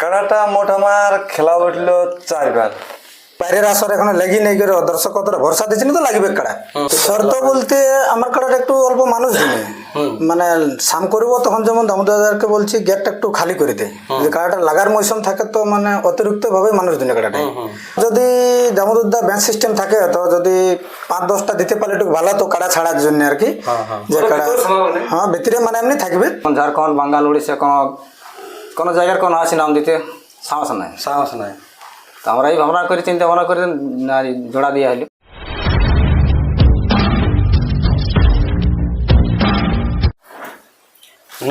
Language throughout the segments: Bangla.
কাড়াটা মোট আমার খেলা উঠল চারবার। বাইরের আসর এখন লেগে নেই করে দর্শক কতটা ভরসা দিচ্ছেন তো লাগবে কাড়া শর্ত বলতে আমার কাড়াটা একটু অল্প মানুষ দিনে মানে সাম করব তখন যেমন দামোদরকে বলছি গেটটা একটু খালি করে দে। যে কাড়াটা লাগার মৌসুম থাকে তো মানে অতিরিক্ত ভাবে মানুষ দিনে কাড়াটা যদি দামোদরদা ব্যাংক সিস্টেম থাকে তো যদি পাঁচ দশটা দিতে পারলে একটু ভালো তো কাড়া ছাড়ার জন্য আর কি। যে কাড়া হ্যাঁ ভিতরে মানে এমনি থাকবে। ঝাড়খণ্ড বাঙ্গাল উড়িষ্যা কোনো কোনো জায়গার কোনো আছে নাম দিতে? সাহস নাই। সাহস নাই। তো আমরা এই ভাবনা করে চিন্তা ভাবনা করে জোড়া দিয়ে হইল।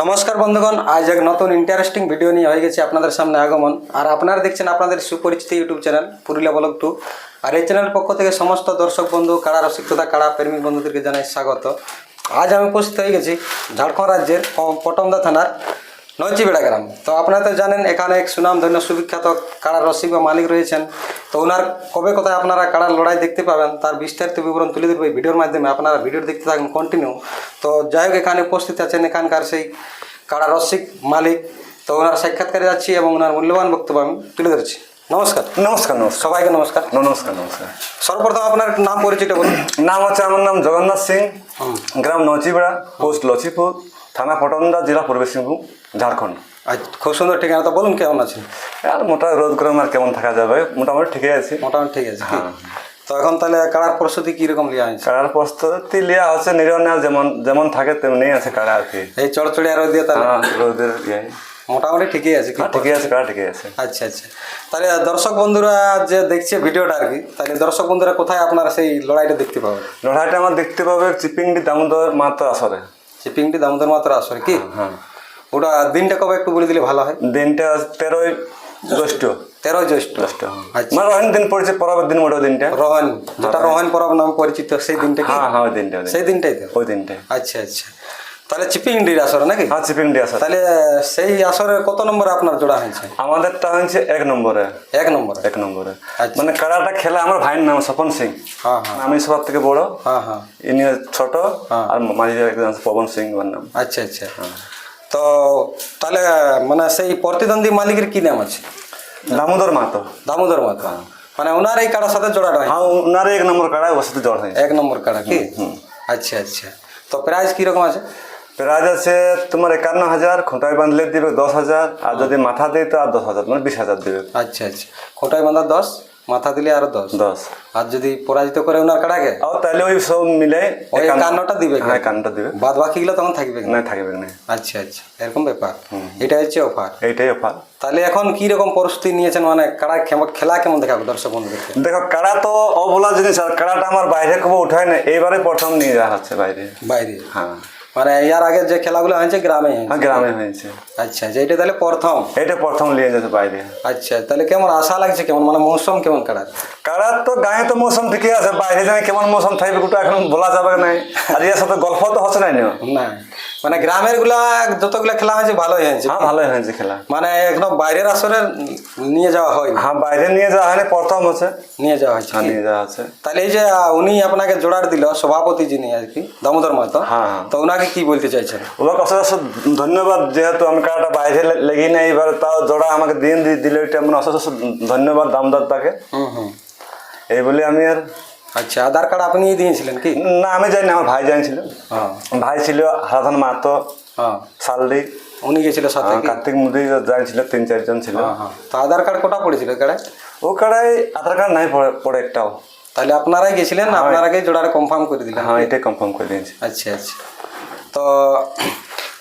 নমস্কার বন্ধুগণ আজ এক নতুন ইন্টারেস্টিং ভিডিও নিয়ে হয়ে গেছে আপনাদের সামনে আগমন। আর আপনারা দেখছেন আপনাদের সুপরিচিত YouTube channel Purulia blog two আর এই চ্যানেলের পক্ষ থেকে সমস্ত দর্শক বন্ধু কাড়া রসিক তথা কাড়া প্রেমিক বন্ধুদেরকে জানাই স্বাগত। আজ আমি উপস্থিত হয়ে গেছি ঝাড়খণ্ড রাজ্যের পটমদা থানার নৈচিবেড়া গ্রাম তো আপনারা তো জানেন এখানে এক সুনামধন্য সুবিখ্যাত কাড়ার রসিক বা মালিক রয়েছেন। তো ওনার কবে কোথায় আপনারা কাড়ার লড়াই দেখতে পাবেন তার বিস্তারিত বিবরণ তুলে ধরবো এই ভিডিওর মাধ্যমে। আপনারা ভিডিও দেখতে থাকুন কন্টিনিউ তো যাই হোক এখানে উপস্থিত আছেন এখানকার সেই কাড়া রসিক মালিক। তো ওনার সাক্ষাৎকারে যাচ্ছি এবং ওনার মূল্যবান বক্তব্য আমি তুলে ধরছি। নমস্কার। নমস্কার নমস্কার। সবাইকে নমস্কার। নমস্কার নমস্কার। সর্বপ্রথম আপনার নাম পরিচয়টা বলুন। নাম হচ্ছে আমার নাম জগন্নাথ সিং গ্রাম নচিবেড়া পোস্ট লচিপুর থানা পটন্দা জেলা পূর্ব সিংভূম। ঝাড়খণ্ড। আজ খুব সুন্দর ঠিকানা তো বলুন কেমন আছেন আর মোটা রোদ গরম আর কেমন থাকা যাবে? মোটামুটি ঠিকই আছে। মোটামুটি ঠিক আছে হ্যাঁ। তো এখন তাহলে কাড়ার প্রস্তুতি কীরকম লিয়া হয়েছে? কাড়ার প্রস্তুতি লিয়া হচ্ছে নিরনাল যেমন যেমন থাকে তেমনি আছে কাড়া আর কি। এই চড়চড়ি আরও দিয়ে তাহলে? হ্যাঁ রোদের ইয়ে। মোটামুটি ঠিকই আছে কি? হ্যাঁ, ঠিকই আছে কাড়া ঠিকই আছে। আচ্ছা আচ্ছা। তাহলে দর্শক বন্ধুরা যে দেখছে ভিডিওটা আর কি তাহলে দর্শক বন্ধুরা কোথায় আপনারা সেই লড়াইটা দেখতে পাবে লড়াইটা আমার দেখতে পাবে চিপিংডি দামোদর মাত্র আসরে। শিপিংটি দামোদর মাত্র আসরে কি? হ্যাঁ। ওটা দিনটা কবে একটু বলে দিলে ভালো হয়? দিনটা তেরোই জ্যৈষ্ঠ। তেরোই জ্যৈষ্ঠ। জ্যৈষ্ঠ আচ্ছা। মানে রোহিন দিন পড়েছে পরবের দিন মোটো দিনটা। রোহন যেটা রোহন পরব নাম পরিচিত সেই দিনটা হ্যাঁ হ্যাঁ ওই দিনটা সেই দিনটাই তো? ওই দিনটাই আচ্ছা আচ্ছা। তাহলে চিপিংডির আসরে নাকি? হ্যাঁ চিপিংডি আসর। তাহলে সেই আসরে কত নম্বর আপনার জোড়া হয়েছে? আমাদেরটা হয়েছে এক নম্বরে। এক নম্বর? এক নম্বরে। আচ্ছা। মানে কারাটা খেলা আমার ভাইয়ের নাম স্বপন সিং। হ্যাঁ হ্যাঁ। আমি সবার থেকে বড়। হ্যাঁ হ্যাঁ। ইনি ছোট হ্যাঁ। আর মাঝে একজন পবন সিং ওর নাম। আচ্ছা আচ্ছা। তো তাহলে মানে সেই প্রতিদ্বন্দ্বী মালিকের কি নাম আছে? দামোদর মাতো দামোদর মাতা মানে ওনার এই কাটার সাথে জোড়াটা হয়? হ্যাঁ ওনার এক নম্বর কাড়া ওর সাথে জ্বর হয়েছে এক নম্বর কাটা কি? আচ্ছা আচ্ছা। তো প্রাইস কীরকম আছে? প্রাইজ আছে তোমার একান্ন হাজার খোঁটায় বাঁধলে দিবে দশ হাজার আর যদি মাথা দিই তো আর দশ হাজার মানে বিশ হাজার দিবে। আচ্ছা আচ্ছা। খোটাই বাঁধা দশ? মাথা দিলে আরও দশ। দশ। আর যদি পরাজিত করে ওনার কাটাকে তাহলে ওই সব মিলে ওই একান্নটা দিবে হ্যাঁ একান্নটা দিবে। বাদ বাকিগুলো তখন থাকবে না থাকবে না। আচ্ছা আচ্ছা এরকম ব্যাপার। এটা হচ্ছে অফার। এইটাই অফার। তাহলে এখন কি রকম পরিস্থিতি নিয়েছেন? মানে কাড়া খেলা কেমন দেখাবে দর্শক বন্ধুদেরকে? দেখো কাড়া তো অবলা জিনিস আর কাড়াটা আমার বাইরে কবে উঠায় না। এইবারে প্রথম নিয়ে যাওয়া হচ্ছে বাইরে। বাইরে? হ্যাঁ। মানে ইয়ার আগে যে খেলাগুলো হয়েছে গ্রামে। হ্যাঁ গ্রামে হয়েছে। আচ্ছা আচ্ছা এটা তাহলে প্রথম? এটা প্রথম নিয়ে যেতে বাইরে আচ্ছা তাহলে কেমন আশা লাগছে কেমন? মানে মৌসুম কেমন কাড়ার কাড়ার তো গায়ে তো মৌসুম ঠিকই আছে বাইরে জানি কেমন মৌসুম থাকবে ওটা এখন বলা যাবে না। আর এর সাথে গল্প তো হচ্ছে না না। মানে গ্রামেরগুলা যতগুলা খেলা হয়েছে ভালোই হয়েছে। হ্যাঁ ভালোই হয়েছে খেলা। মানে একদম বাইরের আসরে নিয়ে যাওয়া হয়। হ্যাঁ বাইরে নিয়ে যাওয়া হয়নি প্রথম হচ্ছে। নিয়ে যাওয়া হয়েছে হ্যাঁ নিয়ে যাওয়া আছে তাহলে এই যে উনি আপনাকে জোড়ার দিল সভাপতি যিনি আর কি দামোদর মাতো হ্যাঁ, হ্যাঁ। তো ওনাকে কি বলতে চাইছেন? ওনাকে অশেষ ধন্যবাদ যেহেতু আমি কাড়াটা বাইরে লেগে নেই এবার তাও জোড়া আমাকে দিন দিয়ে দিলে ওইটা মানে অশেষ অশেষ ধন্যবাদ দামদার তাকে। হুম হুম। এই বলে আমি আর আচ্ছা আধার কার্ড আপনি দিয়েছিলেন কি? না আমি জানি আমার ভাই জানিছিল হ্যাঁ। ভাই ছিল হারাধন মাহাতো হ্যাঁ। সালদি উনি গেছিল সাথে কার্তিক মুদি জানিছিল তিন চারজন ছিল। হ্যাঁ হ্যাঁ। তো আধার কার্ড কোটা পড়েছিল কাড়ায় ও কাড়াই আধার কার্ড নাই পড়ে একটাও। তাহলে আপনারাই গেছিলেন আপনারাকে জোড়াটা কনফার্ম করে দিলেন? হ্যাঁ এটাই কনফার্ম করে দিয়েছি। আচ্ছা আচ্ছা। তো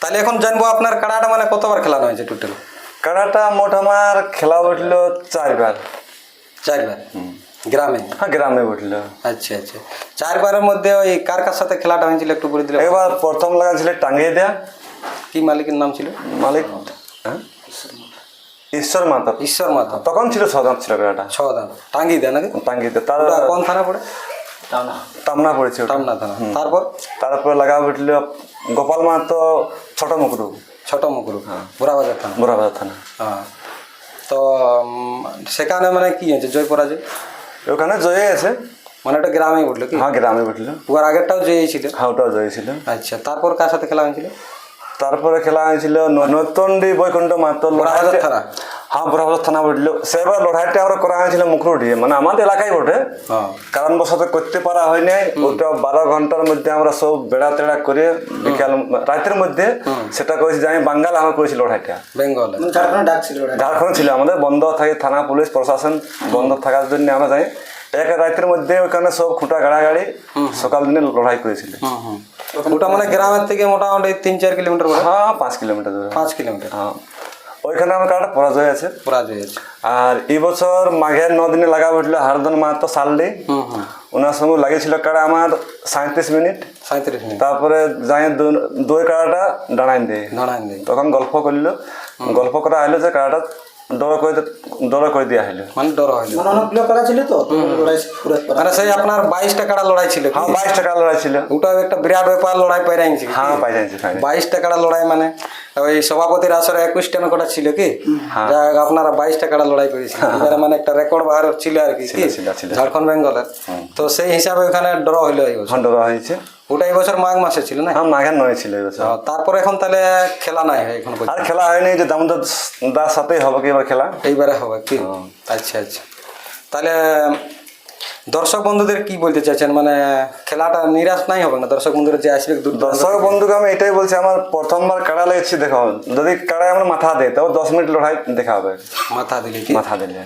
তাহলে এখন জানব আপনার কাড়াটা মানে কতবার খেলানো হয়েছে টোটাল কাড়াটা মোট আমার খেলা উঠল চারবার। চারবার? গ্রামে? হ্যাঁ গ্রামে উঠল আচ্ছা আচ্ছা। চারবারের মধ্যে ওই কার কার সাথে খেলাটা হয়েছিল একটু বলে দিলে? এবার প্রথম লাগা ছিল টাঙ্গিয়ে দেয়া। কি মালিকের নাম ছিল? মালিক হ্যাঁ? ঈশ্বর মাতা। ঈশ্বর মাতা। তখন ছিল ছদাঁত ছিল কাড়াটা ছ দান টাঙ্গি দেয় নাকি? টাঙ্গিতে তার ওটা কোন থানা পড়ে? তামনা। পড়েছে। টামনা থানা। তারপর? তারপর লাগা উঠল গোপাল মাহাতো ছোট মুকুরু ছোট মুকুরু বুড়াবাজার থানা। বোরাবাজার থানা। হ্যাঁ। তো সেখানে মানে কি হয়েছে? জয় পরাজয় ওখানে জয়ে আছে। মানে ওটা গ্রামে উঠল কি? হ্যাঁ গ্রামে উঠল ওর আগেরটাও জয়ই ছিল? হ্যাঁ ওটাও জয় ছিল। আচ্ছা তারপর কার সাথে খেলা হয়েছিল? তারপরে খেলা হয়েছিল নতুন বৈকুণ্ঠ মাহাতো বড়াবাজার থানা? বরাবর থানা বলল সেবার লড়াইটা আমরা করা হয়েছিল মুখরুটি মানে আমাদের এলাকায় বটে। হ্যাঁ। কারণবশত করতে পারা হয় নাই ওটা বারো ঘণ্টার মধ্যে আমরা সব বেড়া তেড়া করে বিকাল রাতের মধ্যে সেটা করেছি যে আমি বাঙ্গাল আমার করেছি লড়াইটা। বেঙ্গলে। ঝাড়খণ্ড ছিল আমাদের বন্ধ থাকে থানা পুলিশ প্রশাসন বন্ধ থাকার জন্য আমরা যাই। এক রাতের মধ্যে ওখানে সব খুঁটা গাড়া গাড়ি সকাল দিনে লড়াই করেছিল। ওটা মানে গ্রামের থেকে মোটামুটি তিন চার কিলোমিটার হ্যাঁ পাঁচ কিলোমিটার পাঁচ কিলোমিটার। হ্যাঁ। ওইখানে আমার কাটা পরাজয় আছে। পরাজয় আছে। আর এই বছর মাঘের ন দিনে লাগা উঠল হারদন মাহাতো সালডে হুম হুম। ওনার সঙ্গে লাগিয়েছিল কাড়া আমার সাঁত্রিশ মিনিট। সাঁত্রিশ মিনিট। তারপরে যাই দই কাড়াটা দাঁড়াই দিয়ে। দাঁড়ান দিই তখন গল্প করল। গল্প করা হইল যে কাড়াটা ডর করে দে- ডর করে দেওয়া হইল। মানে ডর হইল। মানে অনেকগুলো করা ছিল তো? লড়াই পুরো মানে সেই আপনার বাইশ টাকাটা লড়াই ছিল হ্যাঁ বাইশ টাকা লড়াই ছিল। ওটা একটা বিরাট ব্যাপার লড়াই পাই হ্যাঁ পাই যাচ্ছি ফাইনাল বাইশ টাকাটা লড়াই মানে ওই সভাপতির আসরে একুশ টাকা কটা ছিল কি? যা আপনারা বাইশ টাকাটা লড়াই করেছেন। এবারে মানে একটা রেকর্ড বাহার ছিল আর কি। ঝাড়খণ্ড বেঙ্গলের তো সেই হিসাবে ওখানে ড্র হইল ডর হয়েছে। ওটা এই বছর মাঘ মাসে ছিল না? হ্যাঁ মাঘের নয় ছিল এই বছর। ও, তারপরে এখন তাহলে খেলা নাই হয় এখন। আর খেলা হয়নি যে দামোদর দাস সাথেই হবে কি এবার খেলা? এইবারে হবে কি? আচ্ছা আচ্ছা। তাহলে দর্শক বন্ধুদের কি বলতে চাইছেন? মানে খেলাটা নিরাশ নাই হবে না? দর্শক বন্ধুরা যে আসবে দর্শক বন্ধুকে আমি এটাই বলছি আমার প্রথমবার কাড়া লেগেছি দেখো। যদি কাড়ায় আমার মাথা দেয় তাও দশ মিনিট লড়াই দেখা হবে। মাথা দিলে কি? মাথা দিলে।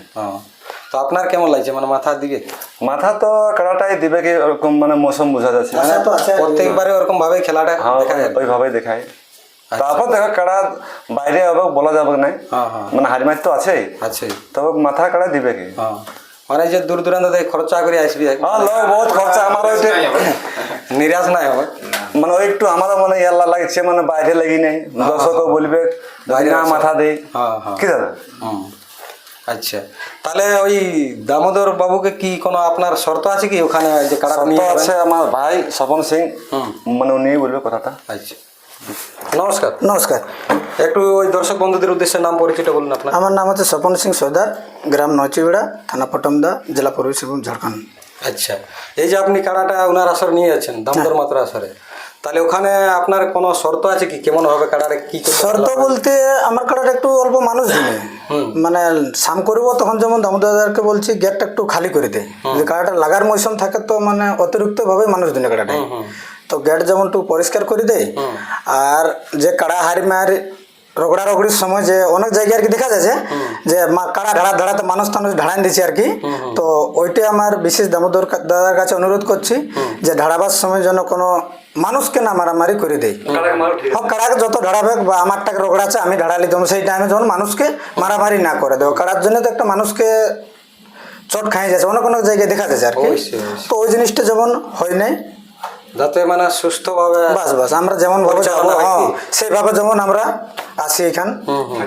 তো আপনার কেমন লাগছে? মানে মাথা দিবে? মাথা তো কাড়াটাই দিবে কি ওরকম মানে মৌসুম বোঝা যাচ্ছে। আশা তো আছে প্রত্যেকবারে ওরকম ভাবে খেলাটা হ্যাঁ দেখা দেখায়। তারপর দেখো কাড়া বাইরে হবে বলা যাবে না হ্যাঁ হ্যাঁ। মানে হারিমার তো আছেই। আছে তবে মাথা কাড়া দিবে কি? হ্যাঁ। মানে যে দূর দূরান্ত থেকে খরচা করে আসবি। হ্যাঁ লয় বহুত খরচা আমার ওইটা নিরাশ নাই হবে। মানে ওই একটু আমারও মানে ইয়াল্লা লাগছে মানে বাইরে লাগি নাই। দর্শকও বলবে বাইরে না মাথা দেই। হ্যাঁ হ্যাঁ। কি দাদা। আচ্ছা। তাহলে ওই দামোদর বাবুকে কি কোনো আপনার শর্ত আছে কি? ওখানে যে কারা আছে আমার ভাই স্বপন সিং। মানে উনি বলবে কথাটা। আচ্ছা। নমস্কার। নমস্কার। একটু ওই দর্শক বন্ধুদের উদ্দেশ্যে নাম পরিচয়টা বলুন আপনার। আমার নাম হচ্ছে স্বপন সিং সর্দার গ্রাম নচিবিড়া থানা পটমদা জেলা পূর্ব সিংভূম ঝাড়খণ্ড। আচ্ছা। এই যে আপনি কাড়াটা ওনার আসরে নিয়ে যাচ্ছেন দামোদর মাত্র আসরে তাহলে ওখানে আপনার কোনো শর্ত আছে কি? কেমন হবে কাড়াটা কি শর্ত বলতে আমার কাটাটা একটু অল্প মানুষ দিবে মানে সাম করব তখন যেমন দামোদারকে বলছি গেটটা একটু খালি করে দেয় যদি কাটাটা লাগার মৌসুম থাকে তো মানে অতিরিক্ত ভাবে মানুষ দিনে কাটাটা তো গেট যেমন একটু পরিষ্কার করে দেয় আর যে কাড়া হারি মারি রগড়া রগড়ির সময় যে অনেক জায়গায় আর কি দেখা যাচ্ছে যে মা কাড়া ঢাড়া ধাড়াতে মানুষ টানুষ ঢাড়ান দিচ্ছে আর কি। তো ওইটাই আমার বিশেষ দামোদর দাদার কাছে অনুরোধ করছি যে ঢাড়াবার সময় যেন কোনো মানুষকে না মারামারি করে দেয়। হোক কাড়াকে যত ঢাড়াবে বা আমার টাকা রোগড়া আছে আমি ঢাড়ালি দেবো সেই টাইমে যখন মানুষকে মারামারি না করে দেবো কাড়ার জন্য তো একটা মানুষকে চট খাই যাচ্ছে অনেক অনেক জায়গায় দেখা যাচ্ছে আর কি। তো ওই জিনিসটা যেমন হয় নাই যাতে মানে সুস্থভাবে বাস বাস আমরা যেমন ভাবে যাব, হ্যাঁ, সেইভাবে যেমন আমরা আসি এখান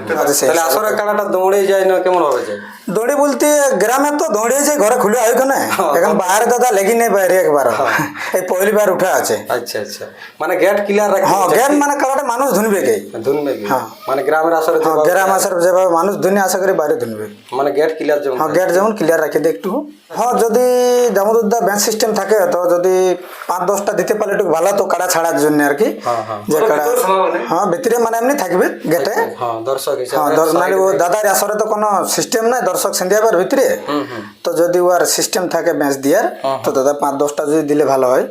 তাহলে আসরে কাড়াটা দৌড়ে যায় না কেমন হবে যায়? দৌড়ি বলতে গ্রামে তো দৌড়ে যায় ঘরে খুলে হয় কেন? এখন বাইরে দাদা লেগে নেই বাইরে একবার। এই পহলি বার উঠা আছে। আচ্ছা আচ্ছা। মানে গেট ক্লিয়ার রাখতে হ্যাঁ। জ্ঞান মানে কারাটা মানুষ ধুনবে কে ধুনবে হ্যাঁ। মানে গ্রামের আসরে হ্যাঁ গ্রাম আসার যেভাবে মানুষ ধুনে আশা করি বাইরে ধুনবে। মানে গেট ক্লিয়ার যেমন হ্যাঁ গেট যেমন ক্লিয়ার রাখে দে একটু হ্যাঁ যদি দামোদরদা ব্যাংক সিস্টেম থাকে তো যদি পাঁচ দশটা দিতে পারলে একটু ভালো তো কাড়া ছাড়ার জন্য আর কি। হ্যাঁ, হ্যাঁ। যে কাড়া হ্যাঁ ভিতরে মানে এমনি থাকবে গেটে। হ্যাঁ দর্শক হ্যাঁ হিসাবে ও দাদার আসরে তো কোনো সিস্টেম নাই দর্শক সন্ধ্যাবার ভিতরে। তো যদি ওর সিস্টেম থাকে ব্যাংক দিয়ার তো দাদা পাঁচ দশটা যদি দিলে ভালো হয়।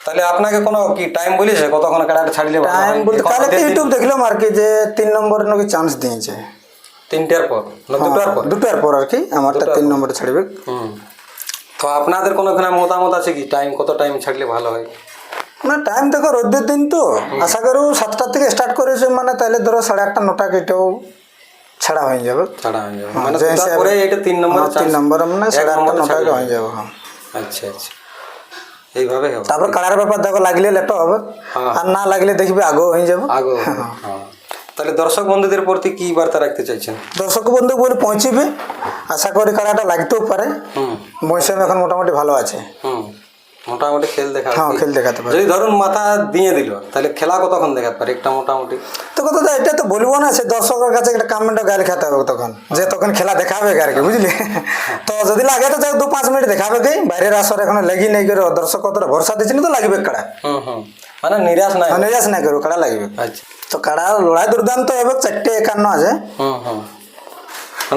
তাহলে আপনাকে কোনো কি টাইম বলেছে? কতক্ষণ কাড়াটা ছাড়লে টাইম বলতে রাতের দিন- ইউটিউব দেখলাম আর কি যে তিন নম্বর নাকি চান্স দিয়েছে। তিনটার পর? দুটার পর? দুটার পর আর কি আমারটা তিন নম্বরে ছাড়বে। তো আপনাদের কোনো এখানে মতামত আছে কি? টাইম কত টাইম ছাড়লে ভালো হয়? না টাইম দেখো রোদের দিন তো। আশা করু সাতটার থেকে স্টার্ট করেছে মানে তাহলে ধরো সাড়ে আটটা নটা কেটেও ছাড়া হয়ে যাবে। ছাড়া হয়ে যাবে। হ্যাঁ, মানে এটা তিন নম্বর হ্যাঁ, তিন নম্বর মানে সাড়ে আটটা নটা হয়ে যাবে। হ্যাঁ আচ্ছা আচ্ছা। এইভাবে হবে। তারপর কালার ব্যাপার দেখো লাগলে লেটো হবে। হ্যাঁ। আর না লাগলে দেখবে আগেও হয়ে যাবে। আগো হ্যাঁ। তাহলে দর্শক বন্ধুদের প্রতি কি বার্তা রাখতে চাইছেন? দর্শক বন্ধু বলে পৌঁছিবে। আশা করি কালারটা লাগতেও পারে। হুম। মৌসুম এখন মোটামুটি ভালো আছে। হুম। মোটামুটি খেল দেখা হ্যাঁ খেল দেখাতে পারে। যদি ধরুন মাথা দিয়ে দিল তাহলে খেলা কতক্ষণ দেখাতে পারে? একটা মোটামুটি। তো কথা তো এটা তো বলব না সে দর্শকের কাছে একটা কমেন্টও গায়ে খেতে হবে তখন। যে তখন খেলা দেখাবে আর কি বুঝলি? তো যদি লাগে তো দু পাঁচ মিনিট দেখাবে কি? বাইরের আসর এখন লেগি নেই করে দর্শক কতটা ভরসা দিচ্ছে না তো লাগবে কাড়া। হুম হুম। মানে নিরাশ নাই। নিরাশ না করো কাড়া লাগবে। আচ্ছা। তো কাড়া লড়াই দুর্দান্ত হবে চারটে একান্ন আছে। হুম হুম।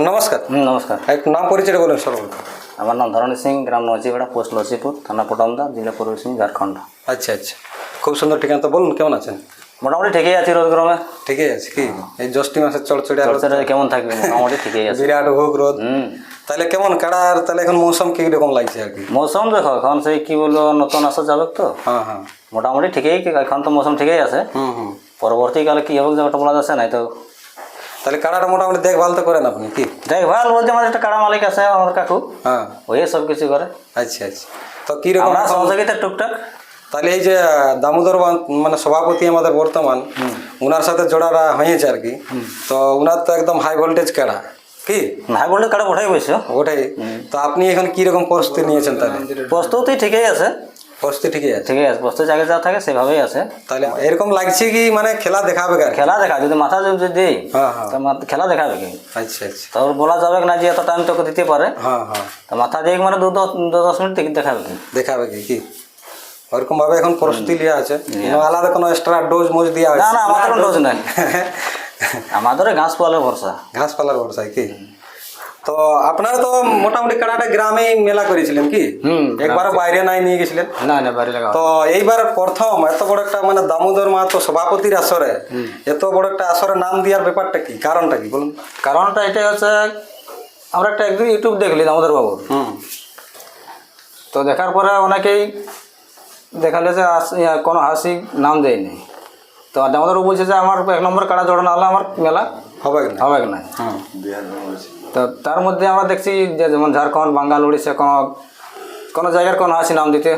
নমস্কার। হুম, নমস্কার। এক নাম পরিচয় বলুন সর্বপ্রথম। আমার নাম ধরণী সিং গ্রাম নজিবেড়া পোস্ট লসিপুর থানা পটমদা জেলা পূর্ব সিং ঝাড়খণ্ড। আচ্ছা আচ্ছা। খুব সুন্দর ঠিকানা তো বলুন কেমন আছেন? মোটামুটি ঠিকই আছি রোদ গরমে ঠিকই আছে কি? এই জ্যৈষ্ঠী মাসের চড়চড়িয়া রোদ, চর্চাটা কেমন থাকবে? মোটামুটি ঠিকই আছে। বিরাট হোক রোদ। হুম। তাহলে কেমন কাড়ার তাহলে এখন মৌসুম কি রকম লাগছে আর কি? মৌসুম দেখো এখন সেই কি বলব নতুন আসা যাবে তো। হ্যাঁ হ্যাঁ। মোটামুটি ঠিকই এখন তো মৌসুম ঠিকই আছে। হুম হুম। পরবর্তীকালে কি হবে যাবে বলা যাচ্ছে নাই তো তাহলে কাড়াটা মোটামুটি দেখভাল তো করেন আপনি কি? দেখ ভাই বলছে আমার একটা কাড়া মালিক আছে আমার কাকু। হ্যাঁ। ওই সব কিছু করে। আচ্ছা আচ্ছা। তো কীরকম সহযোগিতা টুকটাক। তাহলে এই যে দামোদর মানে সভাপতি আমাদের বর্তমান ওনার সাথে জোড়াটা হয়েছে আর কি। তো ওনার তো একদম হাই ভোল্টেজ কাড়া কি? ভাই বললে কাড়া উঠাই বসছো ওটাই তো আপনি এখন কীরকম প্রস্তুতি নিয়েছেন তাহলে? প্রস্তুতি ঠিকই আছে। ঠিকই আছে। ঠিকই আছে জায়গায় যা থাকে সেভাবেই আছে। তাহলে এরকম লাগছে কি মানে খেলা দেখাবে? খেলা দেখা যদি মাথা যদি দিই হ্যাঁ হ্যাঁ। খেলা দেখাবে কি? আচ্ছা আচ্ছা। বলা যাবে না যে এত টাইম তোকে দিতে পারে। হ্যাঁ হ্যাঁ। তা মাথা দিয়ে মানে দু দশ মিনিট দেখি দেখাবে কি? দেখাবে কি কি? ওরকম ভাবে এখন প্রস্তুতি লিয়া আছে। আলাদা কোনো এক্সট্রা ডোজ মোজ দেওয়া না হয়েছে। না আমাদের ডোজ নাই। আমাদের ঘাস পালের ভরসা। ঘাস পালার ভরসায় কি? তো আপনারা তো মোটামুটি কাটাটা গ্রামেই মেলা করেছিলেন কি? হুম, একবার বাইরে নাই নিয়ে গেছিলেন? না না বাড়ি লাগা তো এইবার প্রথম এত বড় একটা মানে দামোদর মাহাতো সভাপতির আসরে এত বড় একটা আসরে নাম দেওয়ার ব্যাপারটা কি? কারণটা কি বলুন? কারণটা এটা হচ্ছে আমরা একটা একদিন ইউটিউব দেখলি আমাদের বাবুর। হুম। তো দেখার পরে অনেকেই দেখালে যে কোনো হাসি নাম দেয়নি। তো আমাদেরও বলছে যে আমার এক নম্বর কাড়া জড়ানো হলে আমার মেলা হবে না? হবে না? হুম তো তার মধ্যে আমরা দেখছি যে যেমন ঝাড়খণ্ড বাঙ্গাল উড়িষ্যা কোনো কোনো জায়গার কোনো আছে নাম দিতে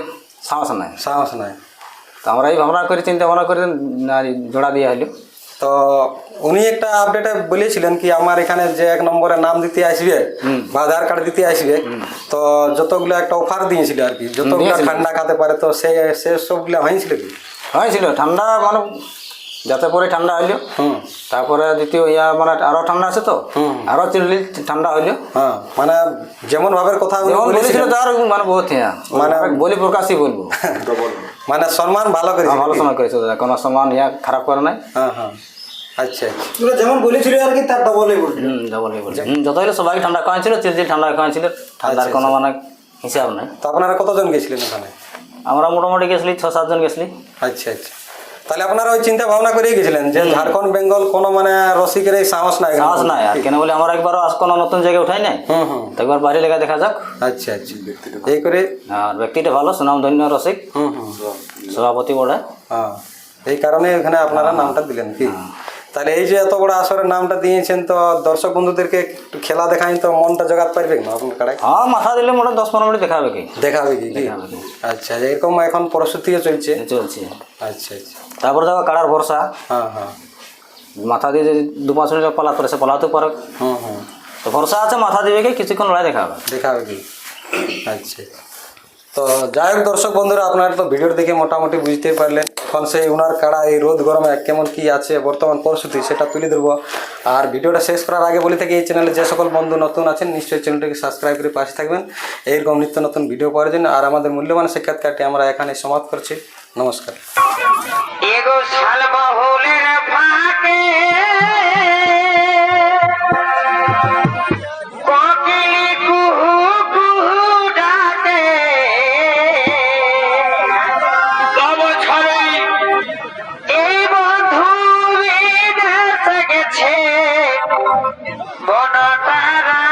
সাহস নাই। সাহস নাই। তো আমরা এই ভাবনা করে চিন্তা ভাবনা করে জোড়া দিয়ে হইল তো উনি একটা আপডেটে বলেছিলেন কি আমার এখানে যে এক নম্বরে নাম দিতে আসবে বা আধার কার্ড দিতে আসবে তো যতগুলো একটা অফার দিয়েছিল আর কি যতগুলো। ঠান্ডা খাতে পারে তো সে সে সবগুলো হয়েছিল কি? হয়েছিল ঠান্ডা মানে যাতে পরে ঠান্ডা হইল। হুম। তারপরে দ্বিতীয় ইয়া মানে আরও ঠান্ডা আছে তো হুম। আরও চিরলি ঠান্ডা হইল। হ্যাঁ মানে যেমন ভাবের কথা বলেছিল তার মানে বহুত ইয়া। মানে বলি প্রকাশই বলব। মানে সম্মান ভালো হ্যাঁ, করেছিল ভালো? সময় করেছে দাদা কোনো সমান ইয়া খারাপ করে নাই। হ্যাঁ হ্যাঁ। আচ্ছা। আচ্ছা যেমন বলেছিল আর কি তার ডবলই বলছিল। হুম ডবলই বলছে। যত হইল সবাই ঠান্ডা খাওয়াছিল চিরচির ঠান্ডা খাওয়াছিল ঠান্ডার কোনো মানে হিসাব নাই। তো আপনারা কতজন গেছিলেন ওখানে? আমরা মোটামুটি গেছিলি ছ সাতজন গেছিলি। আচ্ছা আচ্ছা। তাহলে আপনারা ওই চিন্তা ভাবনা করেই গেছিলেন যে ঝাড়খণ্ড বেঙ্গল কোনো মানে রসিকের এই সাহস নাই। সাহস নাই আর কেন বলে আমরা একবার আজ কোনো নতুন জায়গায় উঠাই নাই। হুম হুম। তো একবার বাইরে লেগে দেখা যাক। আচ্ছা আচ্ছা। এই করে আর ব্যক্তিটা ভালো সুনাম ধন্য রসিক। হুম হুম। সভাপতি বড় হ্যাঁ। এই কারণে এখানে আপনারা নামটা দিলেন কি? তাহলে এই যে এত বড় আসরের নামটা দিয়েছেন তো দর্শক বন্ধুদেরকে একটু খেলা দেখাই তো মনটা জোগাতে পারবে না আপনার কাড়ায়? হ্যাঁ মাথা দিলে মোটা দশ পনেরো মিনিট দেখাবে কি? দেখাবে কি আচ্ছা এরকম এখন প্রস্তুতিও চলছে। চলছে। আচ্ছা আচ্ছা। তারপরে দেখো কাড়ার ভরসা। হ্যাঁ হ্যাঁ। মাথা দিয়ে যদি দু পাঁচ মিনিট পালা করে সে পালাতে পারে। হুম হুম তো ভরসা আছে মাথা দিবে কি কিছুক্ষণ লড়াই দেখাবে। দেখাবে কি? আচ্ছা। তো যাই হোক দর্শক বন্ধুরা, আপনারা তো ভিডিও দেখে মোটামুটি বুঝতে পারলেন, এখন সেই উনার কাড়া, এই রোদ গরমে কেমন কি আছে, বর্তমান পরিস্থিতি সেটা তুলে ধরবো। আর ভিডিওটা শেষ করার আগে বলে থাকি, এই চ্যানেলে যে সকল বন্ধু নতুন আছেন, নিশ্চয়ই চ্যানেলটিকে সাবস্ক্রাইব করে পাশে থাকবেন। এইরকম নিত্য নতুন ভিডিও পাওয়ার জন্য আর আমাদের মূল্যবান সাক্ষাৎকারটি আমরা এখানে সমাপ্ত করছি। নমস্কার। গেছে। বন তারা